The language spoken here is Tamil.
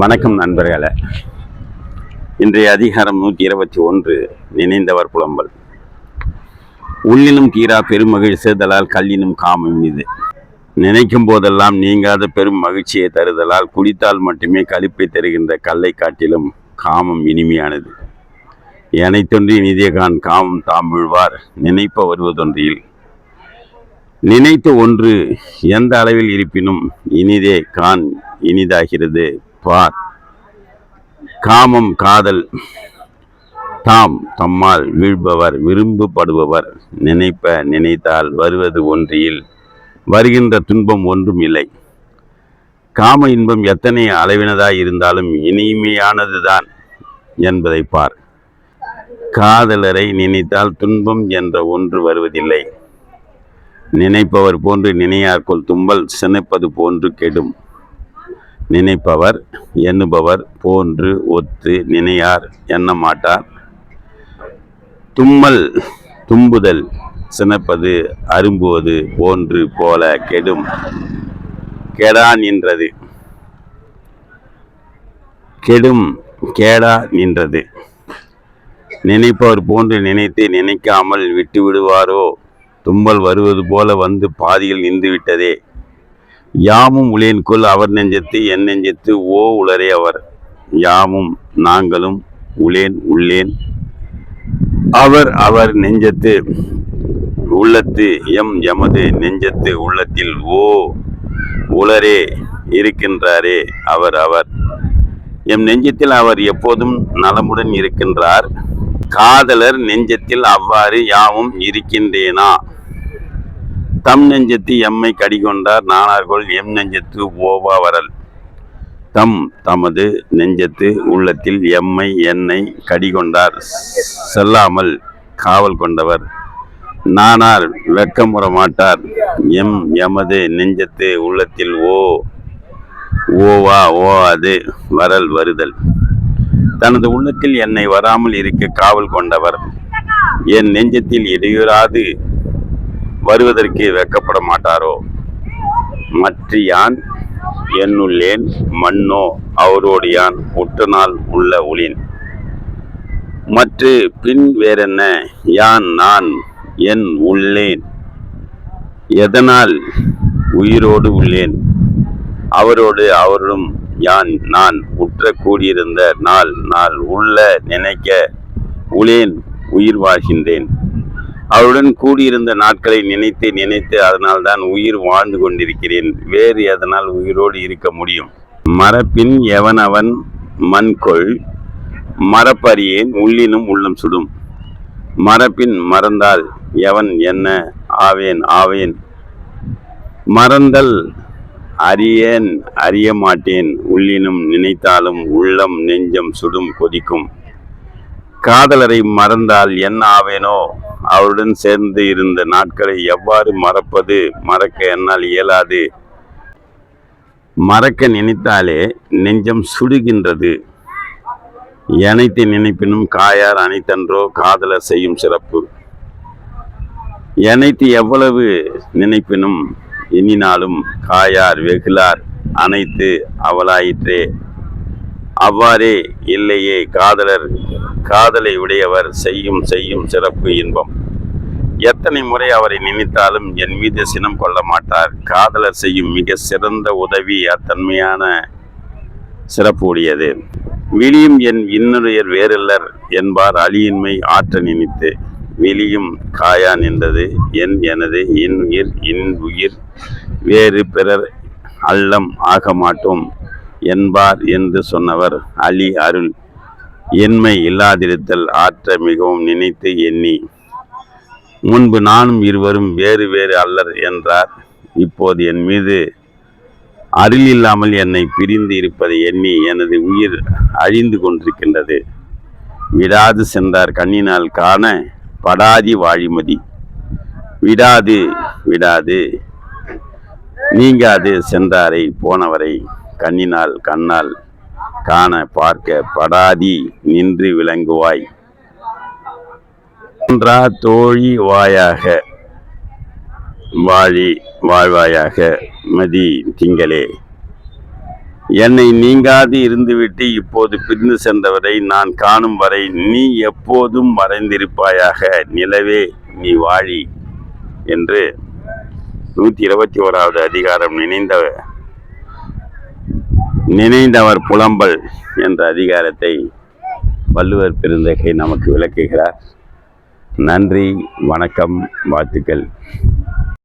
வணக்கம் நண்பர்களே. இன்றைய அதிகாரம் நூற்றி இருபத்தி ஒன்று நினைந்தவர் புலம்பல். உள்ளினும் தீரா பெருமகிழ் சேர்தலால் கல்லினும் காமம் இது நினைக்கும் போதெல்லாம் நீங்காத பெரும் மகிழ்ச்சியை தருதலால் குடித்தால் மட்டுமே கழிப்பை தருகின்ற கல்லை காட்டிலும் காமம் இனிமையானது. எனைத்தொன்றி நிதியகான் காமம் தாம் விழ்வார் நினைப்ப வருவதொன்றில் நினைத்த ஒன்று எந்த அளவில் இருப்பினும் இனிதே கான் இனிதாகிறது. பார் காமம் காதல். தாம் தம்மால் வீழ்பவர் விரும்பப்படுபவர் நினைப்ப நினைத்தால் வருவது ஒன்றில் வருகின்ற துன்பம் ஒன்றும் இல்லை. காம இன்பம் எத்தனை அளவினதாய் இருந்தாலும் இனிமையானதுதான் என்பதை பார். காதலரை நினைத்தால் துன்பம் என்ற ஒன்று வருவதில்லை. நினைப்பவர் போன்று நினையார்கொள் தும்பல் சினைப்பது போன்று கெடும். நினைப்பவர் எண்ணுபவர் போன்று ஒத்து நினையார் எண்ண மாட்டார் தும்மல் தும்புதல் சினப்பது அரும்புவது போன்று போல கெடும். கெடா நின்றது. கெடும் கேடா நின்றது. நினைப்பவர் போன்று நினைத்து நினைக்காமல் விட்டு விடுவாரோ தும்பல் வருவது போல வந்து பாதியில் நின்று விட்டதே யாமும் உளேன்கொள் அவர் நெஞ்சத்து என் நெஞ்சத்து ஓ உளரே அவர். யாமும் நாங்களும் உளேன் உள்ளேன். அவர் அவர் நெஞ்சத்து உள்ளத்து எம் எமது நெஞ்சத்து உள்ளத்தில் ஓ உளரே இருக்கின்றாரே அவர் அவர். எம் நெஞ்சத்தில் அவர் எப்போதும் நலமுடன் இருக்கின்றார். காதலர் நெஞ்சத்தில் அவ்வாறு யாவும் இருக்கின்றேனா? தம் நெஞ்சத்து எம்மை கடிகொண்டார் நானார்கொள் எம் நெஞ்சத்து ஓவா வரல். தம் தமது நெஞ்சத்து உள்ளத்தில் எம்மை என்னை கடிகொண்டார் செல்லாமல் காவல் கொண்டவர். நானார் வெக்கமுற மாட்டார் எம் எமது நெஞ்சத்து உள்ளத்தில் ஓ ஓவா ஓ அது வரல் வருதல். தனது உள்ளத்தில் என்னை வராமல் இருக்க காவல் கொண்டவர். என் நெஞ்சத்தில் இடையூறாது வருவதற்கு வெக்கப்பட மாட்டாரோ? மற்ற யான் என்னுள்ளேன் மண்ணோ அவரோடு யான் நாள் உள்ள ஒளின். மற்ற பின் வேறென்ன? யான் நான் என் உள்ளேன். எதனால் உயிரோடு உள்ளேன்? அவரோடு அவரும் யான் நான் உற்ற கூடியிருந்த நாள் நாள் உள்ள நினைக்க உளேன் உயிர் வாழ்கின்றேன். அவருடன் கூடியிருந்த நாட்களை நினைத்து நினைத்து அதனால் தான் உயிர் வாழ்ந்து கொண்டிருக்கிறேன். வேறு எதனால் உயிரோடு இருக்க முடியும்? மரப்பின் எவனவன் மண்கொள்? மரப்பறியேன் உள்ளினும் உள்ளம் சுடும். மரப்பின் மறந்தால் எவன் என்ன? ஆவேன் ஆவேன். மறந்தல் அறியேன் அறிய மாட்டேன் உள்ளினும் நினைத்தாலும் உள்ளம் நெஞ்சம் சுடும் கொதிக்கும். காதலரை மறந்தால் என்ன ஆவேனோ? அவருடன் சேர்ந்து இருந்த நாட்களை எவ்வாறு மறப்பது? மறக்க என்னால் இயலாது. மறக்க நினைத்தாலே நெஞ்சம் சுடுகின்றது. அனைத்து நினைப்பினும் காயார் அனைத்தன்றோ காதலர் செய்யும் சிறப்பு. அனைத்து எவ்வளவு நினைப்பினும் இனினாலும் காயார் வெகுளார். அனைத்து அவளாயிற்றே. அவ்வாறே இல்லையே காதலர் காதலை உடையவர் செய்யும் செய்யும் சிறப்பு இன்பம். எத்தனை முறை அவரை நினைத்தாலும் என் மீது சினம் கொள்ள மாட்டார். காதலர் செய்யும் மிக சிறந்த உதவி அத்தன்மையான சிறப்பு உடையது. விழியும் என் இன்னுடையர் வேறல்லர் என்பார் அழியின்மை ஆற்ற நினைத்து. விழியும் காயா நின்றது என் எனது இன் உயிர் இன் உயிர் வேறு பிறர் அல்லம் ஆக மாட்டோம். என்பார் என்று சொன்னவர் அலி அருள். என்மை இல்லாதிருத்தல் ஆற்ற மிகவும் நினைத்து எண்ணி முன்பு நானும் இருவரும் வேறு வேறு அல்லர் என்றார். இப்போது என் மீது அருள் இல்லாமல் என்னை பிரிந்து இருப்பதை எண்ணி எனது உயிர் அழிந்து கொண்டிருக்கின்றது. விடாது சென்றார் கண்ணினால் காண படாதி வாழிமதி. விடாது விடாது. நீங்காது சென்றாரை போனவரை கண்ணினால் கண்ணால் காண பார்க்க படாதி நின்று விளங்குவாய். ஒன்றா தோழி வாயாக வாழி வாழ்வாயாக மதி திங்களே. என்னை நீங்காது இருந்துவிட்டு இப்போது பிரிந்து சென்றவரை நான் காணும் வரை நீ எப்போதும் மறைந்திருப்பாயாக. நிலவே நீ வாழி என்று நூற்றி இருபத்தி ஓராவது அதிகாரம் நினைந்த நினைந்தவர் புலம்பல் என்ற அதிகாரத்தை வள்ளுவர் பெருந்தகை நமக்கு விளக்குகிறார். நன்றி வணக்கம் வாழ்த்துக்கள்.